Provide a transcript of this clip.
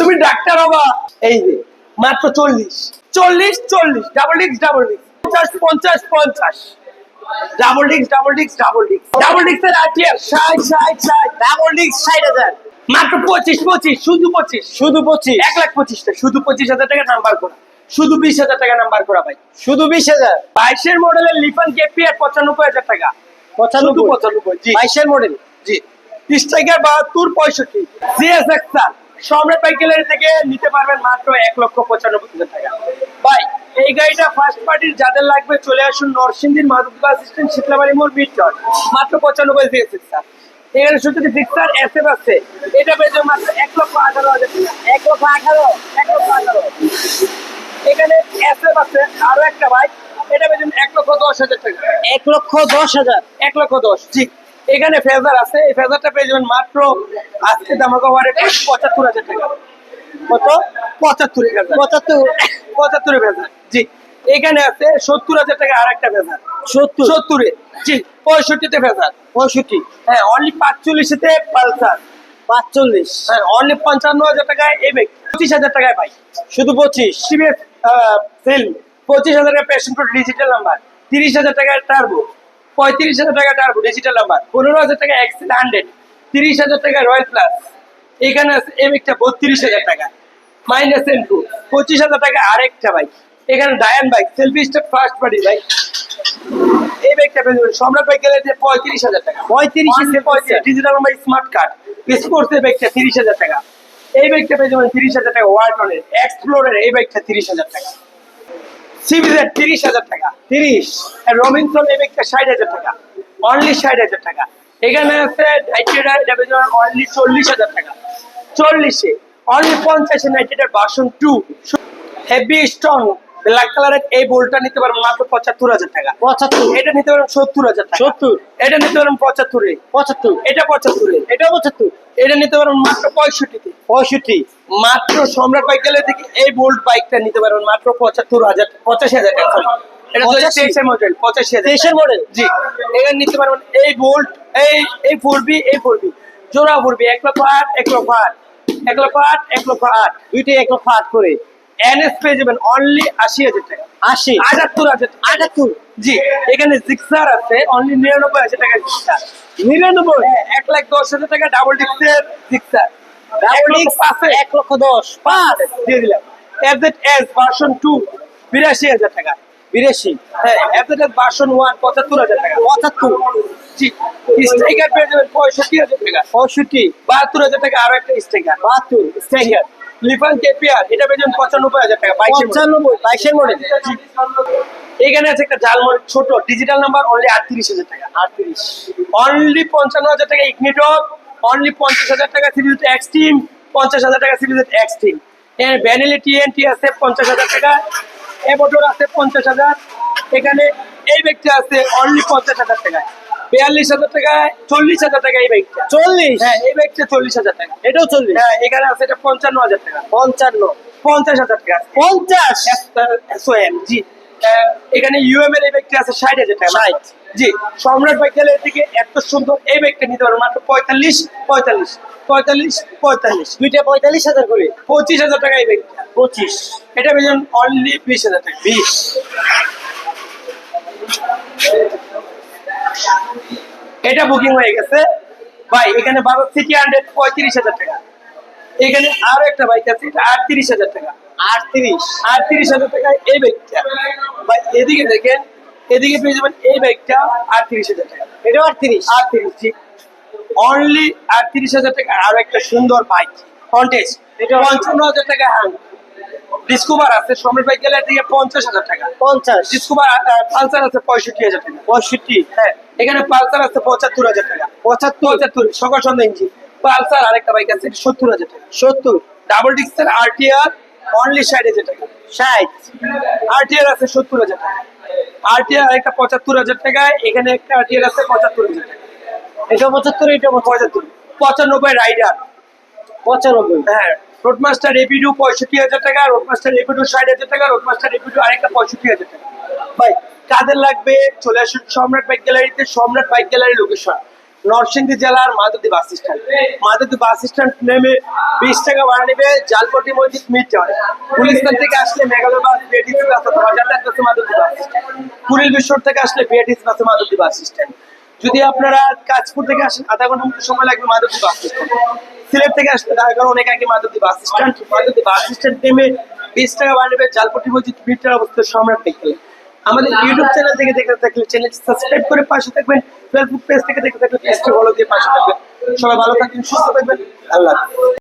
তুমি ডাক্তার হবা। এই যে মাত্র চল্লিশ। চল্লিশ চল্লিশ ডাবল ডিক্স ডাবল ডিক্স পঞ্চাশ পঞ্চাশ পঞ্চাশ। ডাবল ডিক্স ডাবল ডিক্স ডাবল ডিক্স ডাবল ডিক্স এর আটিয়ার ষাট ষাট ষাট। ডাবল ডিক্স ষাট হাজার। মাত্র পঁচিশ পঁচিশ শুধু পঁচিশ। শুধু পঁচিশ। এক লাখ পঁচিশটা। শুধু পঁচিশ হাজার টাকা নাম্বার করা। শুধু বিশ হাজার টাকা নাম্বার করা ভাই। শুধু বিশ হাজার। বাইশের মডেলের লিফান কেপিআর পঁচানব্বই হাজার টাকা। পঁচানব্বই। পঁচানব্বই জি। বাইশের মডেল জি। স্ট্রাইকার বাহাত্তর পঁয়ষট্টি। জিএসএক্স স্যার সম্রাট বাইকেলের থেকে নিতে পারবেন মাত্র এক লক্ষ পঁচানব্বই হাজার টাকা। ভাই এই গাড়িটা ফার্স্ট পার্টির যাদের লাগবে চলে আসুন নরসিংদীর মাধবদা অ্যাসিস্ট্যান্ট শীতলাবাড়ি মোড় মিটর মাত্র পঁচানব্বই জিএসএক্স স্যার এখানে শুধু ফিক্সার এসএফ আছে। এটা পেয়েছে মাত্র এক লক্ষ আঠারো হাজার টাকা। এক লক্ষ আঠারো এক লক্ষ আঠারো। এখানে এসএফ আছে আরও একটা বাইক এটা পেয়েছেন এক লক্ষ দশ হাজার টাকা। এক লক্ষ দশ হাজার। এক লক্ষ দশ জি। এখানে ফেজার আছে এই ফেজারটা পেয়ে যাবেন মাত্র আজকে দামাকা ওয়ারে পঁচাত্তর হাজার টাকা। কত? পঁচাত্তর পঁচাত্তর পঁচাত্তরে ফেজার জি। এখানে আছে সত্তর হাজার টাকা আর একটা ফেজার। সত্তর? সত্তরে জি পঁয়ষট্টিতে ফেজার। পঁয়ষট্টি? হ্যাঁ অনলি পাঁচচল্লিশে পালসার। পাঁচচল্লিশ? হ্যাঁ অনলি পঞ্চান্ন হাজার টাকায় ব্যাগ পঁচিশ হাজার টাকায় পাই শুধু পঁচিশ? সিবিএস সেল পঁচিশ হাজার টাকা পেশেন্ট ডিজিটাল নাম্বার তিরিশ হাজার টাকা টার্বো পঁয়ত্রিশ হাজার টাকা টার্বো ডিজিটাল নাম্বার পনেরো হাজার টাকা এক্সেল হান্ড্রেড তিরিশ হাজার টাকা রয়্যাল প্লাস এখানে আছে এই ব্যাগটা বত্রিশ হাজার টাকা মাইনাস এন টু পঁচিশ হাজার টাকা আরেকটা বাইক এখানে ডায়ান bike selfie step first party bike এই ব্যাগটা পেয়ে সম্রাট বাইক গেলে পঁয়ত্রিশ হাজার টাকা, পঁয়ত্রিশ digital number smart card sports ব্যাগটা তিরিশ হাজার টাকা, এই ব্যাগটা পেয়ে যাবেন তিরিশ হাজার টাকা ওয়ার্টনের এক্সপ্লোরের এই ব্যাগটা তিরিশ হাজার টাকা। সিবিজেড তিরিশ হাজার টাকা তিরিশ। রবিনসন এই ষাট হাজার টাকা অনলি ষাট হাজার টাকা। এখানে আছে নাইট্রেটার অনলি চল্লিশ হাজার টাকা। চল্লিশে অনলি পঞ্চাশে নাইট্রেটার বাসন টু হেভি স্ট্রং ব্ল্যাক কালারের এই বোলটা নিতে পারবেন মাত্র পঁচাত্তর হাজার টাকা। পঁচাত্তর। এটা নিতে পারেন সত্তর হাজার টাকা। সত্তর। এটা নিতে পারেন পঁচাত্তরে। পঁচাত্তর। এটা পঁচাত্তরে। এটা পঁচাত্তর। এটা নিতে পারেন মাত্র পঁয়ষট্টিতে। পঁয়ষট্টি। মাত্র সম্রাট বাইক গেলে থেকে এই বোল্ট বাইকটা নিতে পারবেন মাত্র পঁচাত্তর হাজার পঁচাশি হাজার টাকা এটা তো পঁচাশি? তেইশের মডেল পঁচাশি হাজার তেইশের মডেল জি এখানে নিতে পারবেন এই বোল্ট এই এই ফোর বি এই ফোর বি জোড়া ফোর বি এক লক্ষ আট এক লক্ষ আট এক লক্ষ আট এক লক্ষ আট দুইটাই এক লক্ষ আট করে। এনএস পেয়ে যাবেন অনলি আশি হাজার টাকা। আশি? আটাত্তর হাজার আটাত্তর? জি এখানে জিক্সার আছে অনলি নিরানব্বই হাজার টাকা নিরানব্বই? হ্যাঁ, এক লাখ দশ হাজার টাকা ডাবল ডিক্সের জিক্সার এক লক্ষ দশ পাঁচ দিয়ে দিলাম। এফজেড এস ভার্সন টু বিরাশি হাজার টাকা। বিরাশি হ্যাঁ এফজেড এস ভার্সন ওয়ান পঁচাত্তর হাজার টাকা। পঁচাত্তর। স্ট্রাইকার পেয়ে যাবেন পঁয়ষট্টি হাজার টাকা। পঁয়ষট্টি। বাহাত্তর হাজার টাকা আরও একটা স্ট্রাইকার বাহাত্তর। স্ট্রাইকার লিফান কেপিআর এটা পেয়ে যাবেন পঁচানব্বই হাজার টাকা বাইশের মডেল এখানে আছে একটা ছোট ডিজিটাল নাম্বার অনলি আটত্রিশ হাজার টাকা। আটত্রিশ। অনলি পঞ্চান্ন হাজার টাকা ইগনিটর অনলি পঞ্চাশ হাজার টাকা সিরিজ এক্স টিম পঞ্চাশ হাজার টাকা সিরিজ এক্স টিম এর ভ্যানিলি টিএনটি আছে পঞ্চাশ হাজার টাকা এবোটোর আছে পঞ্চাশ হাজার। এখানে এই ব্যাগটা আছে অনলি পঞ্চাশ হাজার টাকা বিয়াল্লিশ হাজার টাকায় চল্লিশ হাজার টাকা এই ব্যাগটা চল্লিশ? হ্যাঁ এই ব্যাগটা চল্লিশ হাজার টাকা। এটাও চল্লিশ? হ্যাঁ এখানে আছে এটা পঞ্চান্ন হাজার টাকা। পঞ্চান্ন। পঞ্চাশ হাজার টাকা পঞ্চাশ? জি। এখানে ইউএম এর এই ব্যাগটা আছে ষাট হাজার টাকা। ষাট। জি সম্রাট বাইকেলের থেকে এত সুন্দর এই ব্যাগটা নিতে পারবেন মাত্র পঁয়তাল্লিশ পঁয়তাল্লিশ পঁয়তাল্লিশ পঁয়তাল্লিশ। দুইটা পঁয়তাল্লিশ হাজার করে? পঁচিশ হাজার টাকা এই ব্যাগটা পঁচিশ। এটা পেয়েছেন অনলি বিশ হাজার টাকা। বিশ। এটা বুকিং হয়ে গেছে। ভাই এখানে ভারত সিটি হান্ড্রেড পঁয়ত্রিশ হাজার টাকা। এখানে আরও একটা বাইক আছে এটা আটত্রিশ হাজার টাকা। আটত্রিশ? আটত্রিশ হাজার টাকা এই বাইকটা। ভাই এদিকে দেখেন এদিকে পেয়ে যাবেন এই বাইকটা আটত্রিশ হাজার টাকা। এটাও আটত্রিশ? আটত্রিশ জি অনলি আটত্রিশ হাজার টাকা আরও একটা সুন্দর বাইক। কন্টেস এটা পঞ্চান্ন হাজার টাকা হ্যাঁ ডিসকভার আছে সম্রাট বাইক গেলে দিকে পঞ্চাশ হাজার টাকা। পঞ্চাশ। ডিসকভার পালসার আছে পঁয়ষট্টি হাজার টাকা। পঁয়ষট্টি? হ্যাঁ এখানে পালসার আছে পঁচাত্তর হাজার টাকা। পঁচাত্তর? পঁচাত্তর সকাল সন্ধ্যা ইঞ্চি পালসার আরেকটা বাইক আছে সত্তর হাজার টাকা। সত্তর। ডাবল ডিস্কের আরটিআর অনলি ষাট হাজার টাকা। ষাট। আরটিআর আছে সত্তর হাজার টাকা। আরটিআর আরেকটা পঁচাত্তর হাজার টাকা এখানে একটা আরটিআর আছে পঁচাত্তর হাজার টাকা। এটা পঁচাত্তর এটা পঁচাত্তর। পঁচানব্বই রাইডার পঁচানব্বই। হ্যাঁ রোডমাস্টার এপিডু পঁয়ষট্টি হাজার টাকা রোডমাস্টার এপিডু ষাট হাজার টাকা রোডমাস্টার এপিডু আরেকটা পঁয়ষট্টি হাজার টাকা। ভাই কাদের লাগবে? চলে আসুন সম্রাট বাইক গ্যালারিতে সম্রাট বাইক গ্যালারি লোকেশন নরসিংদী জেলার মাধুদি বাস স্ট্যান্ড। মাধুদি বাস স্ট্যান্ড নেমে বিশ টাকা ভাড়া নেবে, জালপটি মসজিদ মিট যাওয়ার গুলিস্তান থেকে আসলে মেঘালয় বাস বিএটিসি বাস অথবা যাতায়াত বাসে মাধুদি বাস স্ট্যান্ড। কুড়িল বিশ্বর থেকে আসলে বিএটিসি বাসে মাধুদি বাস স্ট্যান্ড। যদি আপনারা কাজপুর থেকে আসেন, আধা ঘণ্টা মতো সময় লাগবে মাধুদি বাস স্ট্যান্ড। সিলেট থেকে আসলে দেখা গেল অনেক আগে মাধুদি বাস স্ট্যান্ড। মাধুদি বাস স্ট্যান্ড নেমে বিশ টাকা ভাড়া নেবে, জালপটি মসজিদ মিটার অবস্থা সম্রাট দেখতে আমাদের ইউটিউব চ্যানেল থেকে দেখে থাকলে চ্যানেল সাবস্ক্রাইব করে পাশে থাকবেন ফেসবুক পেজ থেকে দেখে থাকলে পেজটি ফলো দিয়ে পাশে থাকবেন সবাই ভালো থাকবেন সুস্থ থাকবেন আল্লাহ হাফেজ।